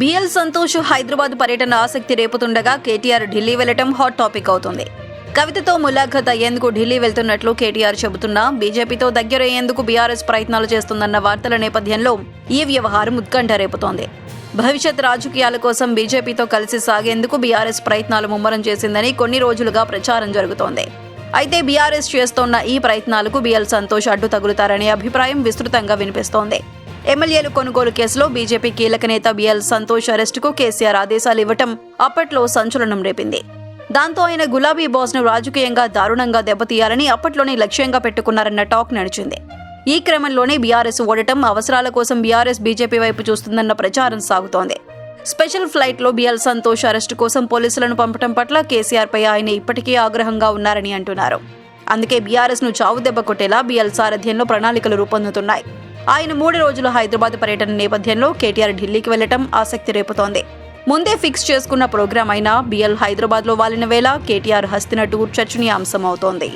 BL Santosh Hyderabad పర్యటన ఆసక్తి రేపుతుండగా కేటీఆర్ ఢిల్లీ వెళ్ళటం హాట్ టాపిక్ అవుతుంది. కవితతో ములాఖత్ అయ్యేందుకు ఢిల్లీ వెళ్తున్నట్లు కేటీఆర్ చెబుతున్నా బీజేపీతో దగ్గరయ్యేందుకు బీఆర్ఎస్ ప్రయత్నాలు చేస్తుందన్న వార్తల నేపథ్యంలో ఈ వ్యవహారం ఉత్కంఠ రేపుతోంది. భవిష్యత్ రాజకీయాల కోసం బీజేపీతో కలిసి సాగేందుకు బీఆర్ఎస్ ప్రయత్నాలు ముమ్మరం చేసిందని కొన్ని రోజులుగా ప్రచారం జరుగుతోంది. అయితే బీఆర్ఎస్ చేస్తోన్న ఈ ప్రయత్నాలకు బిఎల్ సంతోష్ అడ్డు తగులుతారనే అభిప్రాయం విస్తృతంగా వినిపిస్తోంది. ఎమ్మెల్యేలు కొనుగోలు కేసులో బీజేపీ కీలక నేత బిఎల్ సంతోష్ అరెస్టుకు కేసీఆర్ ఆదేశాలు ఇవ్వటం అప్పట్లో సంచలనం రేపింది. దాంతో ఆయన గులాబీ బాస్ను రాజకీయంగా దారుణంగా దెబ్బతీయాలని అప్పట్లోనే లక్ష్యంగా పెట్టుకున్నారన్న టాక్ నడిచింది. ఈ క్రమంలోనే బీఆర్ఎస్ ఓడటం అవసరాల కోసం బీఆర్ఎస్ బీజేపీ వైపు చూస్తుందన్న ప్రచారం సాగుతోంది. స్పెషల్ ఫ్లైట్లో బిఎల్ సంతోష్ అరెస్టు కోసం పోలీసులను పంపటం పట్ల కేసీఆర్పై ఆయన ఇప్పటికీ ఆగ్రహంగా ఉన్నారని అంటున్నారు. అందుకే బీఆర్ఎస్ను చావు దెబ్బ కొట్టేలా బిఎల్ సారథ్యంలో ప్రణాళికలు రూపొందుతున్నాయి. ఆయన మూడు రోజుల హైదరాబాద్ పర్యటన నేపథ్యంలో కేటీఆర్ ఢిల్లీకి వెళ్ళటం ఆసక్తి రేపుతోంది. ముందే ఫిక్స్ చేసుకున్న ప్రోగ్రాం అయినా బిఎల్ హైదరాబాద్లో వాలిన వేళ కేటీఆర్ హస్తిన టూర్ చర్చనీయాంశం అవుతోంది